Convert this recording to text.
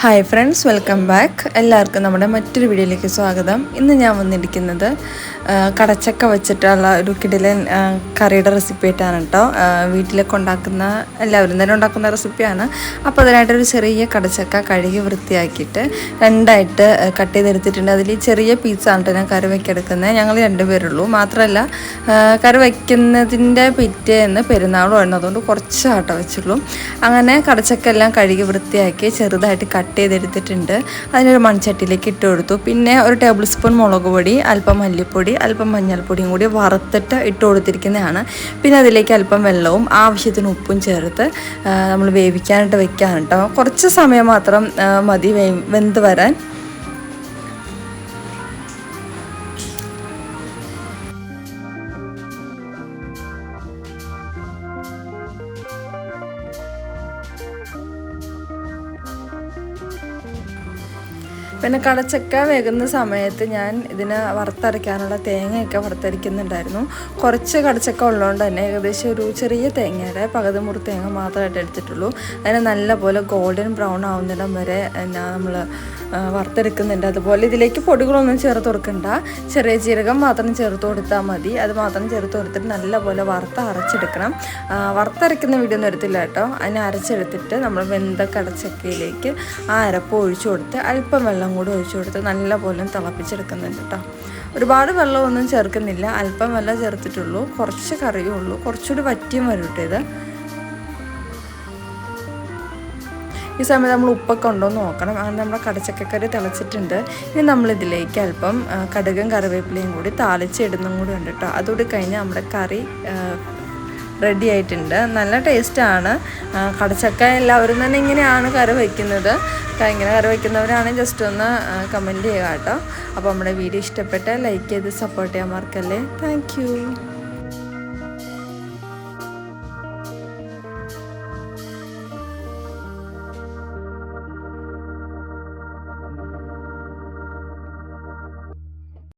Hi friends welcome back എല്ലാവർക്കും നമ്മുടെ മറ്റൊരു വീഡിയോയിലേക്ക് സ്വാഗതം. ഇന്ന് ഞാൻ വന്നിരിക്കുന്നത് കടച്ചക്ക വെച്ചിട്ടുള്ള ഒരു കിടിലൻ കറിയുടെ റെസിപ്പി ആയിട്ടാണ് കേട്ടോ. വീട്ടിലൊക്കെ ഉണ്ടാക്കുന്ന എല്ലാവരും തന്നെ ഉണ്ടാക്കുന്ന റെസിപ്പിയാണ് അപ്പോൾ അതിനായിട്ടൊരു ചെറിയ കടച്ചക്ക കഴുകി വൃത്തിയാക്കിയിട്ട് രണ്ടായിട്ട് കട്ട് ചെയ്തെടുത്തിട്ടുണ്ട്. അതിൽ ചെറിയ പീസാണ് കേട്ടോ ഞാൻ കറി വയ്ക്കെടുക്കുന്നത് ഞങ്ങൾ രണ്ടുപേരുള്ളൂ മാത്രമല്ല കറി വയ്ക്കുന്നതിന്റെ പിറ്റേന്ന് പെരുന്നാളുമായിരുന്നു അതുകൊണ്ട് കുറച്ച് ആട്ടോ വെച്ചുള്ളൂ. അങ്ങനെ കടച്ചക്ക എല്ലാം കഴുകി വൃത്തിയാക്കി ചെറുതായിട്ട് കട്ട് ചെയ്തെടുത്തിട്ടുണ്ട്. അതിനൊരു മൺചട്ടിയിലേക്ക് ഇട്ട് കൊടുത്തു. പിന്നെ ഒരു ടേബിൾ സ്പൂൺ മുളക് പൊടി അല്പം മല്ലിപ്പൊടി അല്പം മഞ്ഞൾപ്പൊടിയും കൂടി വറുത്തിട്ട് ഇട്ട് കൊടുത്തിരിക്കുന്നതാണ്. പിന്നെ അതിലേക്ക് അല്പം വെള്ളവും ആവശ്യത്തിന് ഉപ്പും ചേർത്ത് നമ്മൾ വേവിക്കാനായിട്ട് വെക്കാനുണ്ടോ കുറച്ച് സമയം മാത്രം മതി വെന്ത് വരാൻ. പിന്നെ കടച്ചക്ക വേകുന്ന സമയത്ത് ഞാൻ ഇതിന് വറുത്തരയ്ക്കാനുള്ള തേങ്ങയൊക്കെ വറുത്തരയ്ക്കുന്നുണ്ടായിരുന്നു. കുറച്ച് കടച്ചക്ക ഉള്ളതുകൊണ്ട് തന്നെ ഏകദേശം ഒരു ചെറിയ തേങ്ങയുടെ പകുതി മുറി തേങ്ങ മാത്രമായിട്ട് എടുത്തിട്ടുള്ളൂ. അതിന് നല്ലപോലെ ഗോൾഡൻ ബ്രൗൺ ആവുന്നിടം വരെ എന്നാ നമ്മൾ വറുത്തെടുക്കുന്നുണ്ട്. അതുപോലെ ഇതിലേക്ക് പൊടികളൊന്നും ചേർത്ത് കൊടുക്കണ്ട. ചെറിയ ജീരകം മാത്രം ചേർത്ത് കൊടുത്താൽ മതി. അത് മാത്രം ചേർത്ത് കൊടുത്തിട്ട് നല്ലപോലെ വറുത്ത് അരച്ചെടുക്കണം. വറുത്തരയ്ക്കുന്ന വീഡിയോ ഒന്നും എടുത്തില്ല കേട്ടോ. അതിനെ അരച്ചെടുത്തിട്ട് നമ്മൾ വെന്ത കടച്ചക്കയിലേക്ക് ആ അരപ്പ് ഒഴിച്ചു കൊടുത്ത് അല്പം വെള്ളം കൂടി ഒഴിച്ചു കൊടുത്ത് നല്ലപോലെ തിളപ്പിച്ചെടുക്കുന്നുണ്ട് കേട്ടോ. ഒരുപാട് വെള്ളമൊന്നും ചേർക്കുന്നില്ല. അല്പം വെള്ളം ചേർത്തിട്ടുള്ളൂ. കുറച്ച് കറിയേ ഉള്ളൂ. കുറച്ചുകൂടി വറ്റിയും വരും കേട്ടോ ഇത്. ഈ സമയത്ത് നമ്മൾ ഉപ്പൊക്കെ ഉണ്ടോ എന്ന് നോക്കണം. അങ്ങനെ നമ്മുടെ കടച്ചക്കക്കറി തിളച്ചിട്ടുണ്ട്. ഇനി നമ്മളിതിലേക്ക് അല്പം കടുകും കറിവേപ്പിലയും കൂടി താളിച്ചിടുന്നും കൂടി ഉണ്ട് കേട്ടോ. അതുകൂടി കഴിഞ്ഞാൽ നമ്മുടെ കറി റെഡി ആയിട്ടുണ്ട്. നല്ല ടേസ്റ്റാണ് കടച്ചക്ക എല്ലാവരും തന്നെ ഇങ്ങനെയാണ് കറി വയ്ക്കുന്നത് ഇങ്ങനെ കറി വയ്ക്കുന്നവരാണെങ്കിൽ ജസ്റ്റ് ഒന്ന് കമന്റ് ചെയ്യുക കേട്ടോ അപ്പോൾ നമ്മുടെ വീഡിയോ ഇഷ്ടപ്പെട്ട് ലൈക്ക് ചെയ്ത് സപ്പോർട്ട് ചെയ്യാൻ മറക്കല്ലേ? താങ്ക്